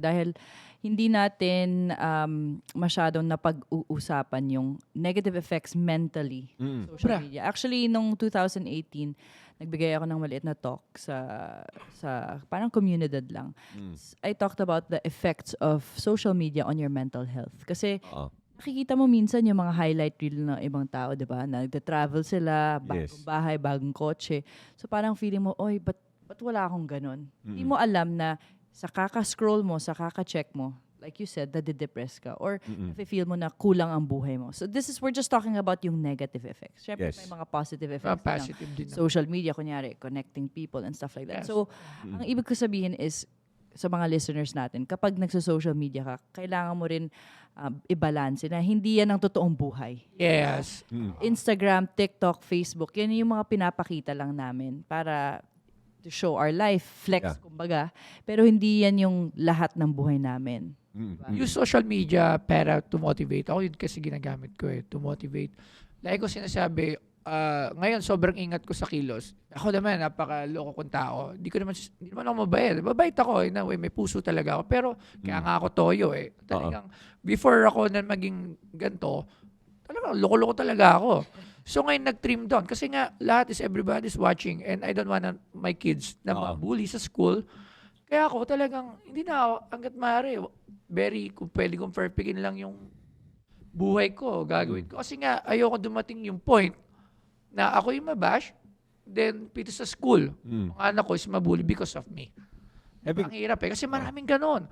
Dahil hindi natin um, masyadong napag-uusapan yung negative effects mentally Mm. social media. Actually, nung 2018, nagbigay ako ng maliit na talk sa sa parang comunidad lang. Mm. I talked about the effects of social media on your mental health. Kasi Oo. nakikita mo minsan yung mga highlight reel ng ibang tao, di ba? Nagda-travel sila, bagong Yes. bahay, bagong kotse. So parang feeling mo, oy, ba't, ba't wala akong ganun? Hindi Mm-mm. mo alam na sa kaka-scroll mo, sa kaka-check mo, like you said, nade-depress ka. Or Mm-mm. feel mo na kulang ang buhay mo. So this is, we're just talking about yung negative effects. Siyempre, Yes. may mga positive effects. din ng positive din. social media, kunyari, connecting people and stuff like that. Yes. So, ang ibig ko sabihin is, sa mga listeners natin, kapag nagsa-social media ka, kailangan mo rin uh, i-balance na hindi yan ang totoong buhay. Yes. Mm. Instagram, TikTok, Facebook, yan yung mga pinapakita lang namin para to show our life, flex, Yeah. kumbaga. Pero hindi yan yung lahat ng buhay namin. Mm. Mm. Use social media para to motivate. Ako yun kasi ginagamit ko eh, to motivate. Like ko sinasabi, ah, ngayon sobrang ingat ko sa kilos. Ako naman, napakaloko kong tao. Hindi ko naman, hindi naman ako mabait. Mabait ako, in a way, may puso talaga ako. Pero kaya nga ako toyo eh. Talagang, before ako na maging ganto, talagang loko-loko talaga ako. So ngayon nag-trim down. Kasi nga, lahat is everybody's watching and I don't want my kids na Oo. mabully sa school. Kaya ako talagang, hindi na ako, hanggat maaari, very, kung pwede kong perfectin lang yung buhay ko, gagawin ko. Kasi nga, ayoko dumating yung point na ako yung mabash, then pito sa school. Mm. Mga anak ko is mabully because of me. Ibig- Ang hirap eh. Kasi maraming ganon.